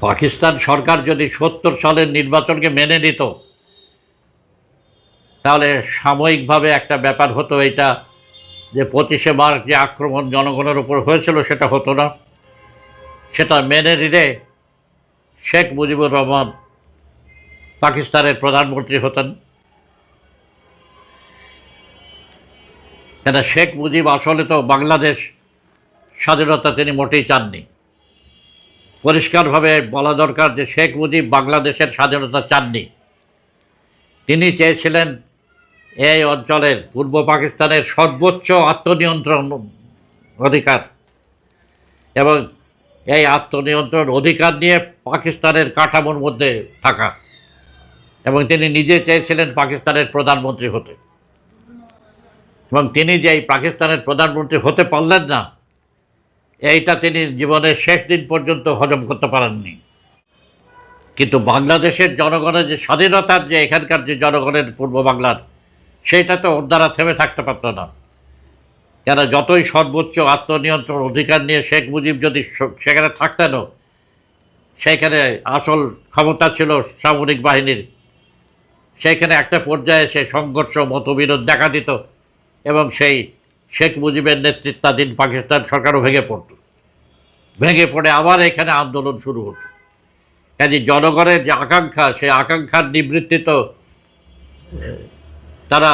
পাকিস্তান সরকার যদি সত্তর সালের নির্বাচনকে মেনে নিত, তাহলে সাময়িকভাবে একটা ব্যাপার হতো এটা যে পঁচিশে মার্চ যে আক্রমণ জনগণের উপর হয়েছিল সেটা হতো না। সেটা মেনে নিলে শেখ মুজিবুর রহমান পাকিস্তানের প্রধানমন্ত্রী হতেন। কেন শেখ মুজিব আসলে তো বাংলাদেশ স্বাধীনতা তিনি মোটেই চাননি। পরিষ্কারভাবে বলা দরকার যে শেখ মুজিব বাংলাদেশের স্বাধীনতা চাননি। তিনি চেয়েছিলেন এই অঞ্চলের পূর্ব পাকিস্তানের সর্বোচ্চ আত্মনিয়ন্ত্রণ অধিকার এবং এই আত্মনিয়ন্ত্রণ অধিকার নিয়ে পাকিস্তানের কাঠামোর মধ্যে থাকা এবং তিনি নিজে চেয়েছিলেন পাকিস্তানের প্রধানমন্ত্রী হতে। এবং তিনি যে এই পাকিস্তানের প্রধানমন্ত্রী হতে পারলেন না এইটা তিনি জীবনের শেষ দিন পর্যন্ত হজম করতে পারেননি। কিন্তু বাংলাদেশের জনগণের যে স্বাধীনতার যে এখানকার যে জনগণের পূর্ব বাংলার, সেইটা তো ওর দ্বারা থেমে থাকতে পারত না। কেন যতই সর্বোচ্চ আত্মনিয়ন্ত্রণ অধিকার নিয়ে শেখ মুজিব যদি সেখানে থাকতেনও সেইখানে আসল ক্ষমতা ছিল সামরিক বাহিনীর। সেইখানে একটা পর্যায়ে সে সংঘর্ষ, মতবিরোধ দেখা দিত এবং সেই শেখ মুজিবের নেতৃত্বাধীন পাকিস্তান সরকারও ভেঙে পড়ত। ভেঙে পড়ে আবার এখানে আন্দোলন শুরু হতো। কাজে জনগণের যে আকাঙ্ক্ষা, সেই আকাঙ্ক্ষার নিবৃত্তি তো, তারা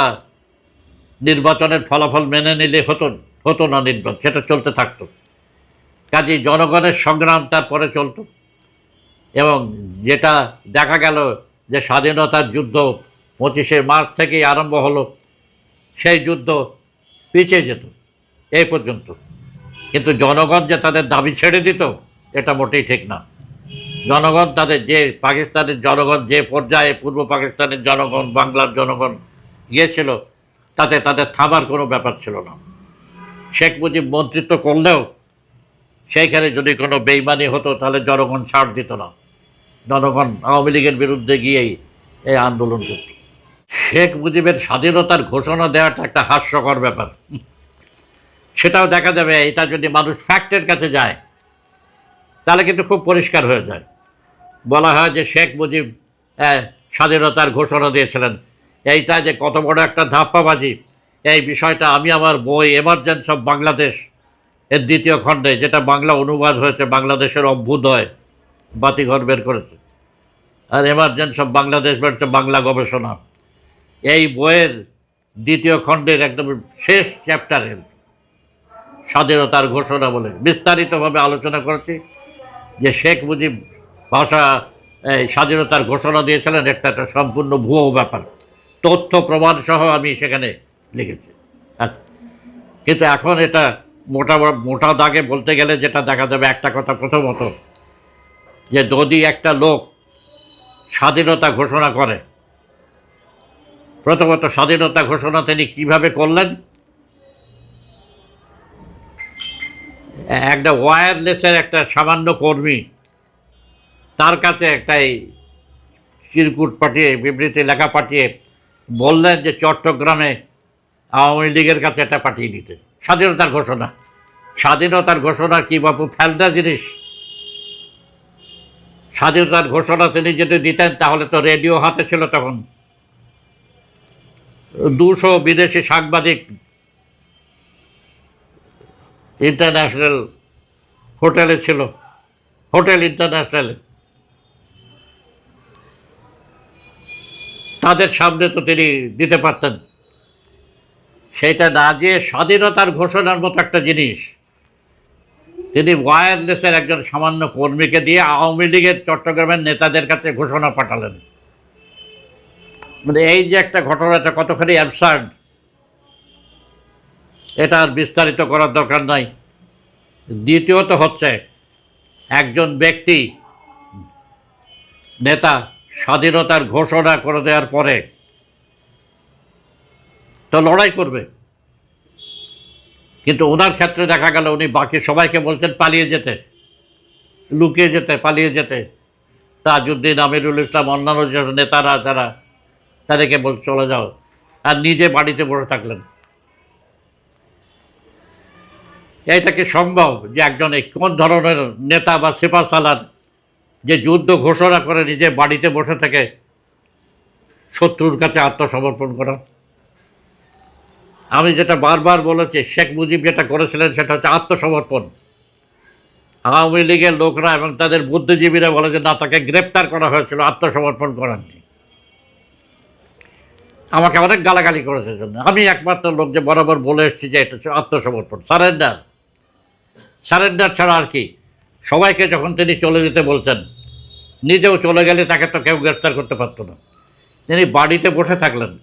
নির্বাচনের ফলাফল মেনে নিলে হতো হতো না নির্বাচন, সেটা চলতে থাকতো। কাজে জনগণের সংগ্রাম তারপরে চলতো। এবং যেটা দেখা গেল যে স্বাধীনতার যুদ্ধ পঁচিশে মার্চ থেকেই আরম্ভ হলো, সেই যুদ্ধ পিছিয়ে যেত, এই পর্যন্ত। কিন্তু জনগণ যে তাদের দাবি ছেড়ে দিত, এটা মোটেই ঠিক না। জনগণ তাদের যে পাকিস্তানের জনগণ, যে পর্যায়ে পূর্ব পাকিস্তানের জনগণ, বাংলার জনগণ গিয়েছিল, তাতে তাদের থামার কোনো ব্যাপার ছিল না। শেখ মুজিব মন্ত্রিত্ব করলেও সেইখানে যদি কোনো বেইমানি হতো, তাহলে জনগণ ছাড় দিত না। জনগণ আওয়ামী লীগের বিরুদ্ধে গিয়েই এই আন্দোলন করত। শেখ মুজিবের স্বাধীনতার ঘোষণা দেওয়াটা একটা হাস্যকর ব্যাপার। সেটাও দেখা যাবে, এটা যদি মানুষ ফ্যাক্টের কাছে যায়, তাহলে কিন্তু খুব পরিষ্কার হয়ে যায়। বলা হয় যে শেখ মুজিব স্বাধীনতার ঘোষণা দিয়েছিলেন। এইটা যে কত বড় একটা ধাপ্পাবাজি, এই বিষয়টা আমি আমার বই এমার্জেন্স অফ বাংলাদেশ এর দ্বিতীয় খণ্ডে, যেটা বাংলা অনুবাদ হয়েছে, বাংলাদেশের অভ্যুদয়, বাতিঘর বের করেছে। আর এমার্জেন্স অফ বাংলাদেশ বেরোচ্ছে বাংলা গবেষণা। এই বইয়ের দ্বিতীয় খণ্ডের একদম শেষ চ্যাপ্টারের স্বাধীনতার ঘোষণা বলে বিস্তারিতভাবে আলোচনা করেছি। যে শেখ মুজিব ভাষা, এই স্বাধীনতার ঘোষণা দিয়েছিলেন, একটা একটা সম্পূর্ণ ভুয়ো ব্যাপার। তথ্য প্রমাণ সহ আমি সেখানে লিখেছি। আচ্ছা। কিন্তু এখন এটা মোটা মোটা দাগে বলতে গেলে যেটা দেখা যাবে একটা কথা প্রথমত, যে যদি একটা লোক স্বাধীনতা ঘোষণা করে প্রথমত স্বাধীনতা ঘোষণা তিনি কীভাবে করলেন? একটা ওয়্যারলেসের একটা সামান্য কর্মী তার কাছে একটা এই চিরকুট পাঠিয়ে, বিবৃতি লেখা পাঠিয়ে বললেন যে চট্টগ্রামে আওয়ামী লীগের কাছে এটা পাঠিয়ে দিতে। স্বাধীনতার ঘোষণা। স্বাধীনতার ঘোষণা কি বাপু? ফেলনা জিনিস। স্বাধীনতার ঘোষণা তিনি যদি দিতেন তাহলে তো রেডিও হাতে ছিল তখন। দুশো বিদেশি সাংবাদিক ইন্টারন্যাশনাল হোটেলে ছিল, হোটেল ইন্টারন্যাশনালে তাদের সামনে তো তিনি দিতে পারতেন। সেটা না দিয়ে স্বাধীনতার ঘোষণার মতো একটা জিনিস। তিনি ওয়্যারলেসের একজন সামান্য কর্মীকে দিয়ে আওয়ামী লীগের চট্টগ্রামের নেতাদের কাছে ঘোষণা পাঠালেন। মানে এই যে একটা ঘটনাটা কতখানি অ্যাবসার্ড এটা আর বিস্তারিত করার দরকার নাই। দ্বিতীয়ত হচ্ছে, একজন ব্যক্তি নেতা স্বাধীনতার ঘোষণা করে দেওয়ার পরে তো লড়াই করবে। কিন্তু ওনার ক্ষেত্রে দেখা গেল, উনি বাকি সবাইকে বলছেন পালিয়ে যেতে, লুকিয়ে যেতে, পালিয়ে যেতে। তাজউদ্দিন, আমিরুল ইসলাম, অন্যান্য যে নেতারা, যারা তাদেরকে বল, চলে যাও। আর নিজে বাড়িতে বসে থাকলেন। এটা কি সম্ভব যে একজন কোন ধরনের নেতা বা সিপা সালার যে যুদ্ধ ঘোষণা করে নিজে বাড়িতে বসে থেকে শত্রুর কাছে আত্মসমর্পণ করা? আমি যেটা বারবার বলেছি, শেখ মুজিব যেটা করেছিলেন সেটা হচ্ছে আত্মসমর্পণ। আওয়ামী লীগের লোকরা এবং তাদের বুদ্ধিজীবীরা বলে যে, না, তাকে গ্রেপ্তার করা হয়েছিল, আত্মসমর্পণ করার করাননি। আমাকে অনেক গালাগালি করেছে জন্য। আমি একমাত্র লোক যে বরাবর বলে এসেছি যে এটা আত্মসমর্পণ। সারেন্ডার। সারেন্ডার ছাড়া আর কি? সবাইকে যখন তিনি চলে যেতে বলছেন, নিজেও চলে গেলে তাকে তো কেউ গ্রেপ্তার করতে পারতো না। তিনি বাড়িতে বসে থাকলেন।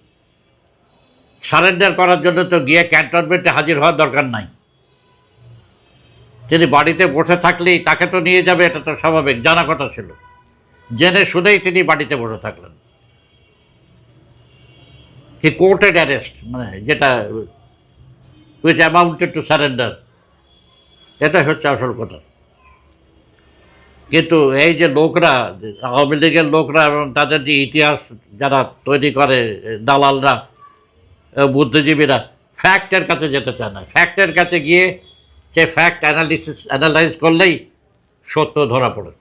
সারেন্ডার করার জন্য তো গিয়ে ক্যান্টনমেন্টে হাজির হওয়ার দরকার নাই। তিনি বাড়িতে বসে থাকলেই তাকে তো নিয়ে যাবে, এটা তো স্বাভাবিক, জানা কথা ছিল। জেনে শুনেই তিনি বাড়িতে বসে থাকলেন। কি কোর্টেড অ্যারেস্ট মানে যেটা উইচ অ্যামাউন্টেড টু সারেন্ডার এটা হচ্ছে আসল কথা। কিন্তু এই যে লোকরা, আওয়ামী লীগের লোকরা এবং তাদের যে ইতিহাস যারা তৈরি করে, দালালরা, বুদ্ধিজীবীরা, ফ্যাক্টের কাছে যেতে চায় না। ফ্যাক্টের কাছে গিয়ে সে ফ্যাক্ট অ্যানালিসিস, অ্যানালাইজ করলেই সত্য ধরা পড়ে।